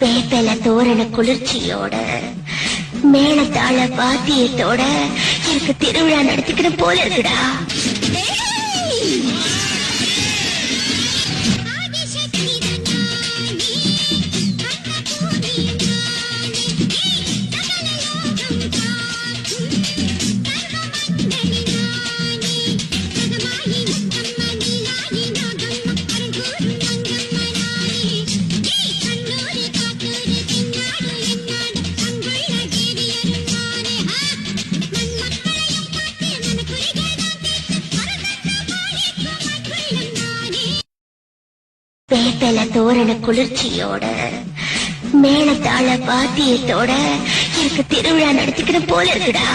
பேப்பல தோரண குளிர்ச்சியோட மேலத்தாழ வாத்தியத்தோட எனக்கு திருவிழா நடத்திக்கிற போல இருக்குடா. பேப்பல தோரண குளிர்ச்சியோட மேலத்தாழ பாத்தியத்தோட எனக்கு திருவிழா நடத்திக்கிற போல இருக்குடா.